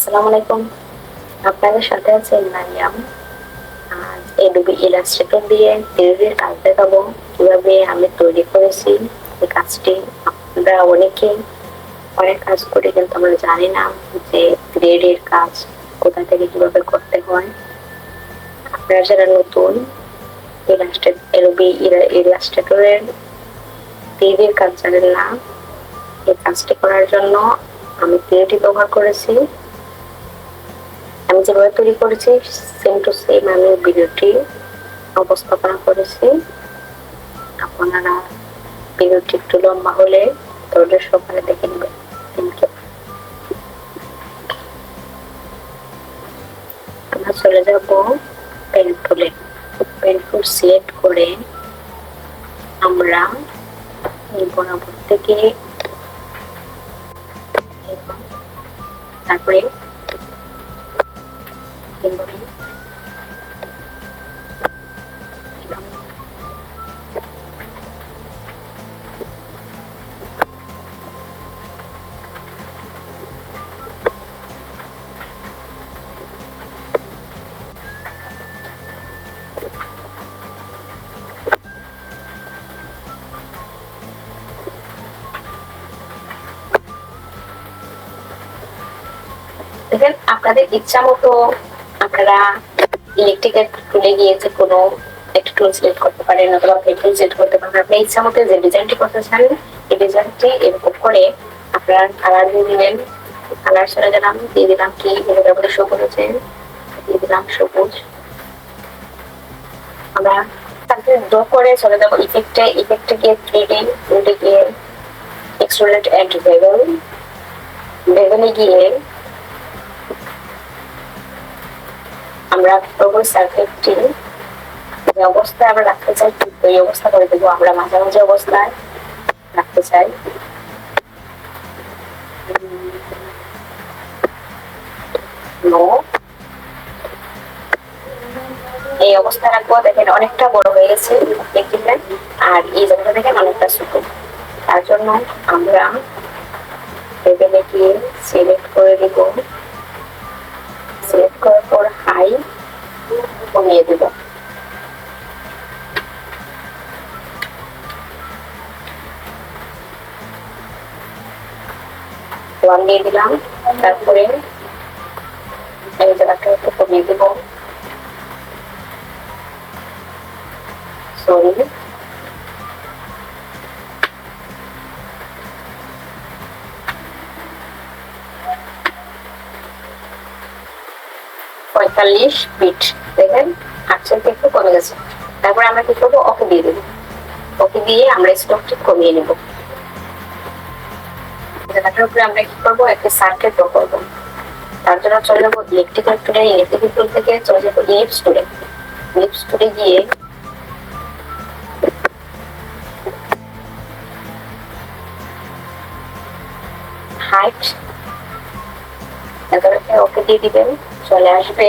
আসসালামু আলাইকুম। আপনাদের সাথে আছে মারিয়াম। আজ এডোবি ইলাস্ট্রেটর দিয়ে থ্রিডির কাজ দেখাবো। কীভাবে আমি তৈরি করেছি এই কাজটি। আমরা অনেকে অনেক কাজ করি, কিন্তু আমরা জানি না যে থ্রিডির কাজ কোথা থেকে কীভাবে করতে হয়। আপনারা যারা নতুন ইলাস্ট্রেট এডোবি ইলাস্ট্রেটরের থ্রিডির কাজ জানেন না, এই কাজটি করার জন্য আমি থ্রিডি ব্যবহার করেছি। আমি যেভাবে তৈরি করেছি সেম টু সেম আমি ভিডিওটি উপস্থাপনা করেছি। আপনারা ভিডিওটি একটু লম্বা হলে ধৈর্য সহকারে দেখে নেবেন। আমরা চলে যাব পেন টুলে পেন টুল সিলেক্ট করে আমরা এই বরাবর থেকে তারপরে দেখেন আপনাদের ইচ্ছা মতো আপনারা ইলেকট্রিক্যাল টুলে গিয়ে কোনো একটা টুল সিলেক্ট করতে পারেন অথবা পেন্সিল সিলেক্ট করতে পারেন। আপনি ইচ্ছা মতো যে ডিজাইনটি করতে চান, এই ডিজাইনটি এরকম করে আপনারা কালার দিয়ে দিলেন। কালার চলে গেলাম, দিয়ে দিলাম কি? এগুলো বলে শো করেছে। দিয়ে দিলাম সবুজ। আমরা তারপরে ড্র করে চলে যাব ইফেক্টে ইফেক্টে গিয়ে থ্রি ডি থ্রি গিয়ে এক্সট্রোলেট অ্যান্ড বেগল বেগনে গিয়ে আমরা প্রবল সার্কিটটি যে অবস্থায় আমরা রাখতে চাই, ঠিক ওই অবস্থা করে দেবো। আমরা মাঝামাঝি অবস্থায় রাখতে চাই। এই অবস্থায় রাখব, দেখেন অনেকটা বড় হয়ে গেছে দেখবেন আর এই জায়গাটা দেখেন অনেকটা ছোট। তার জন্য আমরা টেবিলে গিয়ে সিলেক্ট করে দিব। সিলেক্ট করার পর হাই কমিয়ে দেব। দিয়ে দিলাম তারপরে এই জায়গাটা একটু কমিয়ে দেব সরি পঁয়তাল্লিশ ফিট দেখেন? আটচল্লিশ একটু কমে গেছে। তারপরে আমরা কি করব? ওকে দিয়ে দেবো। ওকে দিয়ে আমরা স্টকটি কমিয়ে নেব। জায়গাটার উপরে আমরা কি করব? একটা সার্কেল ড্র করব। তার জন্য চলে যাব ইলেকট্রিক্যাল টুলে ইলেকট্রিক্যাল টুল থেকে চলে যাব লিপস টুলে লিপস টুলে গিয়ে হাইট এগারোতে ওকে দিয়ে দিবেন। চলে আসবে।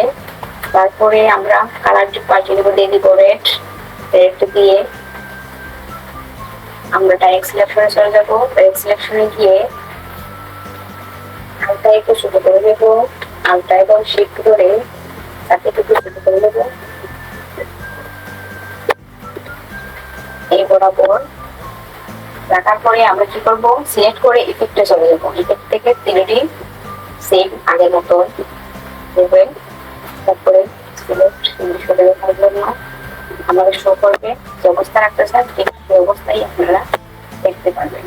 তারপরে আমরা কালার পাল্টে দেবো, দিয়ে দিব রেড রেড দিয়ে আমরা ডাইরেক্ট সিলেকশনে চলে যাব। ডাইরেক্ট সিলেকশনে গিয়ে আলটা একটু ছোট করে দেবো। আলটা এবং শিফট করে তাকে একটু ছোট করে দেবো। এই বরাবর। রাখার পরে আমরা কি করব? সিলেক্ট করে ইফেক্টে চলে যাব। ইফেক্ট থেকে থ্রিডি সেম আগের মতো দেবেন তারপরে সরে দেখার জন্য আমাদের শো করবে। যে অবস্থা রাখতে চান ঠিক সেই অবস্থায় আপনারা দেখতে পারবেন।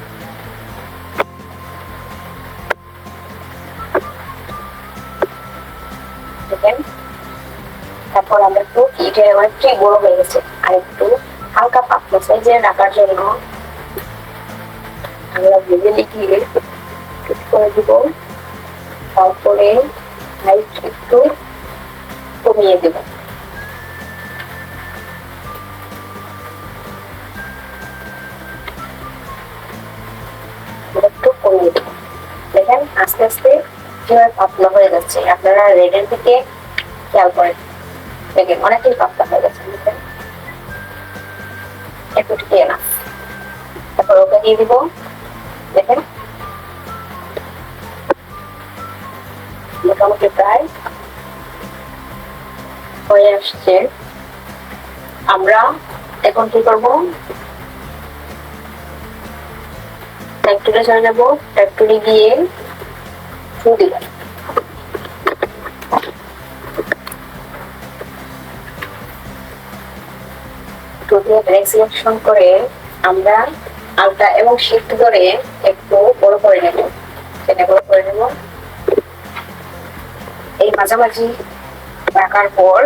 তারপর আমরা একটু এটা অনেকটাই বড় হয়ে গেছে। আর একটু হালকা পাতলা সাইজে রাখার জন্য আমরা ভেবে লিখিয়ে করে দিব। তারপরে হাইট একটু কমিয়ে দেব দেখেন আস্তে আস্তে কীভাবে পাতলা হয়ে যাচ্ছে? আপনারা রেডের দিকে খেয়াল করেন। দেখেন অনেকটাই পাতলা হয়ে গেছে, দেখেন। একটু টিকে না তারপর ওকে দিয়ে দিব। দেখেন। মোটামুটি প্রায় হয়ে আসছে। আমরা এখন কি করব? ফ্যাক্টরি চলে যাব ফ্যাক্টরি গিয়ে ফু সিলেকশন করে আমরা আলটা এবং শিফট ধরে একটু বড় করে নেব। বড় করে নেব। এই মাঝামাঝি রাখার পর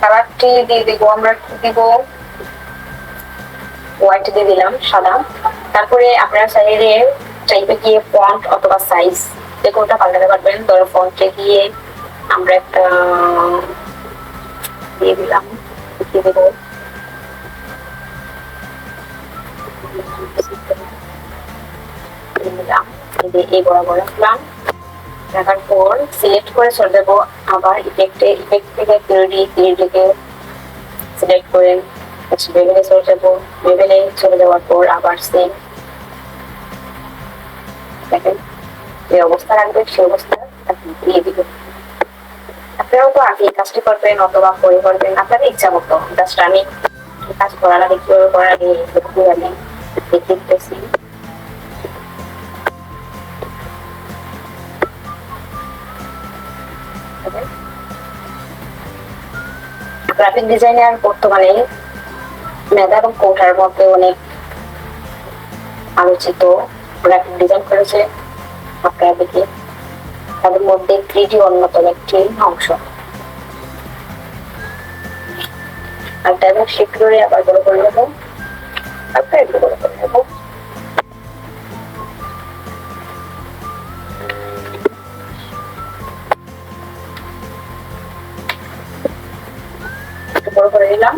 কালারটি দিয়ে দিব, আমরা কি দিব হোয়াইট দিয়ে দিলাম, সাদা। তারপরে আপনারা চাইলে চাইবে গিয়ে ফন্ট অথবা সাইজ যে কোনটা পাল্টাতে পারবেন, ধরো ফন্টে গিয়ে আমরা একটা দিয়ে দিলাম, দিয়ে দেবো। এই বরাবর রাখলাম। রাখার পর সিলেক্ট করে চলে যাব আবার ইফেক্টে ইফেক্ট থেকে থ্রিডি থ্রিডিকে সিলেক্ট করে লেভেলে চলে যাব। লেভেলে চলে যাওয়ার পর আবার সেম দেখেন, যে অবস্থা রাখবে, সে অবস্থা আপনি দিয়ে দিবে আপনারাও তো আগে কাজটি করবেন অথবা পরে করবেন, আপনাদের ইচ্ছা মতো। জাস্ট আমি কাজ করার আগে, কীভাবে করার আগে একটু দিতেছি গ্রাফিক ডিজাইনার বর্তমানে মেধা এবং কোটার মধ্যে অনেক আলোচিত গ্রাফিক ডিজাইন করেছে আপনারা দেখে। তাদের মধ্যে থ্রিডি অন্যতম একটি অংশ। আর তাদের করে আবার বড় করে নেব। আপনার একটু বড় করে নেব। দিলাম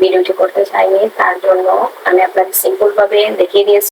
ভিডিওটি করতে চাইনি তার জন্য আমি আপনাকে সিম্পল ভাবে দেখিয়ে দিয়েছি।